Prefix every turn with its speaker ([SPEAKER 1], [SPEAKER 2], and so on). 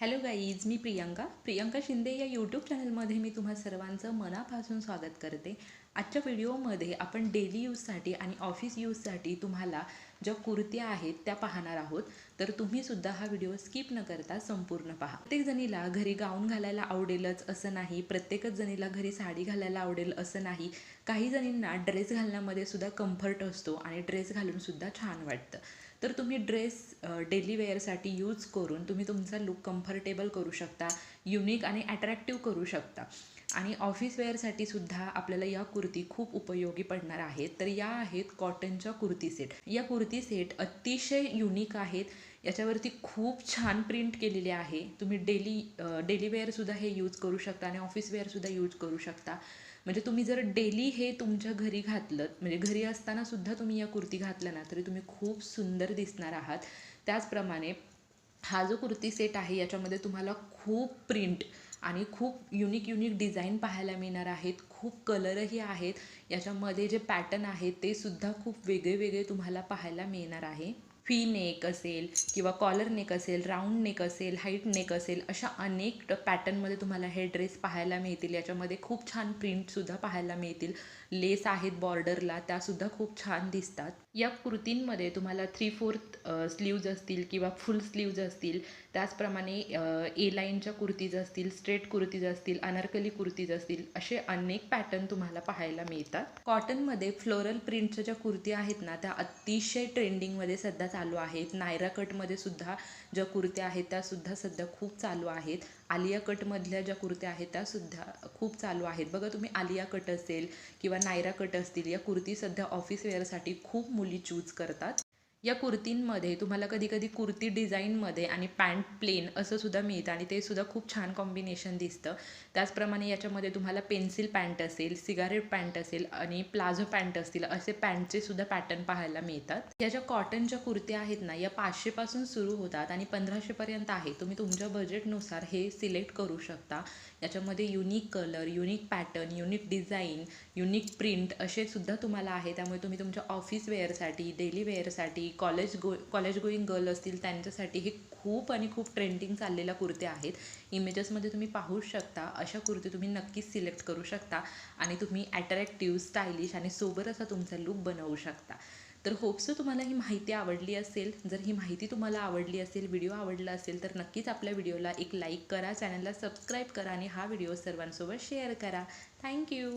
[SPEAKER 1] Hello guys मी प्रियंका. प्रियंका शिंदे या YouTube चॅनलमध्ये मी तुम्हा सर्वांचं मनापासून स्वागत करते. आजच्या व्हिडिओमध्ये आपण डेली यूजसाठी आणि ऑफिस यूजसाठी तुम्हाला ज्या कुर्त्या आहेत त्या पाहणार आहोत. तर तुम्हीसुद्धा हा व्हिडिओ स्किप न करता संपूर्ण पहा. प्रत्येक जणीला घरी गाऊन घालायला आवडेलच असं नाही. प्रत्येकच जणीला घरी साडी घालायला आवडेल असं नाही. काही जणींना ड्रेस घालण्यामध्ये सुद्धा कम्फर्ट असतो आणि ड्रेस घालून सुद्धा छान वाटतं. तर तुम्ही ड्रेस डेली वेअरसाठी यूज करून तुम्ही तुमचा लुक कम्फर्टेबल करू शकता युनिक आणि अट्रॅक्टिव्ह करू शकता. आणि ऑफिस वेअरसाठी सुद्धा आपल्याला या कुर्ती खूप उपयोगी पडणार आहेत. तर या आहेत कॉटनच्या कुर्ती सेट या कुर्ती सेट अतिशय युनिक आहेत. याच्यावरती खूप छान प्रिंट केलेले आहे. तुम्ही डेली डेली वेअरसुद्धा हे यूज करू शकता आणि ऑफिस वेअरसुद्धा यूज करू शकता. म्हणजे तुम्ही जर डेली हे तुमच्या घरी घातलं म्हणजे घरी असताना सुद्धा तुम्ही या कुर्ती घातल्या ना तरी तुम्ही खूप सुंदर दिसणार आहात. त्याचप्रमाणे हा जो कुर्ती सेट आहे याच्यामध्ये तुम्हाला खूप प्रिंट आणि खूप युनिक युनिक डिझाईन पाहायला मिळणार आहेत. खूप कलरही आहेत. याच्यामध्ये जे पॅटर्न आहेत ते सुद्धा खूप वेगळे वेगळे तुम्हाला पाहायला मिळणार आहे. फी नेक असेल किंवा कॉलर नेक असेल राऊंड नेक असेल हाईट नेक असेल अशा अनेक पॅटर्नमध्ये तुम्हाला हे ड्रेस पाहायला मिळतील. याच्यामध्ये खूप छान प्रिंटसुद्धा पाहायला मिळतील. लेस आहेत बॉर्डरला त्यासुद्धा खूप छान दिसतात. या कुर्तींमध्ये तुम्हाला थ्री फोर्थ स्लीव्ज असतील किंवा फुल स्लीव्ज असतील. त्याचप्रमाणे ए लाईनच्या कुर्तीज असतील स्ट्रेट कुर्तीज असतील अनारकली कुर्तीज असतील असे अनेक पॅटर्न तुम्हाला पाहायला मिळतात. कॉटनमध्ये फ्लोरल प्रिंटच्या ज्या कुर्ती आहेत ना त्या अतिशय ट्रेंडिंगमध्ये सध्या चालू आहेत. नायरा कटमध्ये सुद्धा ज्या कुर्त्या आहेत त्या सुद्धा सध्या खूप चालू आहेत. आलिया कटमधल्या ज्या कुर्त्या आहेत त्या सुद्धा खूप चालू आहेत. बघा तुम्ही आलिया कट असेल किंवा नायरा कट असतील या कुर्ती सध्या ऑफिस वेअरसाठी खूप मुली चूज करतात. या कुर्तींमध्ये तुम्हाला कधी कधी कुर्ती डिझाईनमध्ये आणि पॅन्ट प्लेन असं सुद्धा मिळतं आणि ते सुद्धा खूप छान कॉम्बिनेशन दिसतं. त्याचप्रमाणे याच्यामध्ये तुम्हाला पेन्सिल पॅन्ट असेल सिगारेट पॅन्ट असेल आणि प्लाझो पॅन्ट असतील असे पॅन्टचे सुद्धा पॅटर्न पाहायला मिळतात. या ज्या कॉटनच्या कुर्त्या आहेत ना या पाचशेपासून सुरू होतात आणि पंधराशेपर्यंत आहे. तुम्ही तुमच्या बजेटनुसार हे सिलेक्ट करू शकता. याच्यामध्ये unique colour unique pattern unique design unique print असे सुद्धा तुम्हाला आहे. त्यामुळे तुम्ही तुमच्या ऑफिस वेअरसाठी daily वेअरसाठी college go college going girl असतील त्यांच्यासाठी हे खूप आणि खूप ट्रेंडिंग चाललेल्या कुर्त्या आहेत. इमेजेसमध्ये तुम्ही पाहू शकता अशा कुर्ती तुम्ही नक्कीच सिलेक्ट करू शकता आणि तुम्ही ॲट्रॅक्टिव्ह स्टायलिश आणि सोबर असा तुमचा लुक बनवू शकता. तर होप्सो तुम्हाला ही माहिती आवडली असेल. जर ही माहिती तुम्हाला आवडली असेल व्हिडिओ आवडला असेल तर नक्कीच आपल्या व्हिडिओला एक लाईक करा चॅनलला सबस्क्राईब करा आणि हा व्हिडिओ सर्वांसोबत शेअर करा. थँक्यू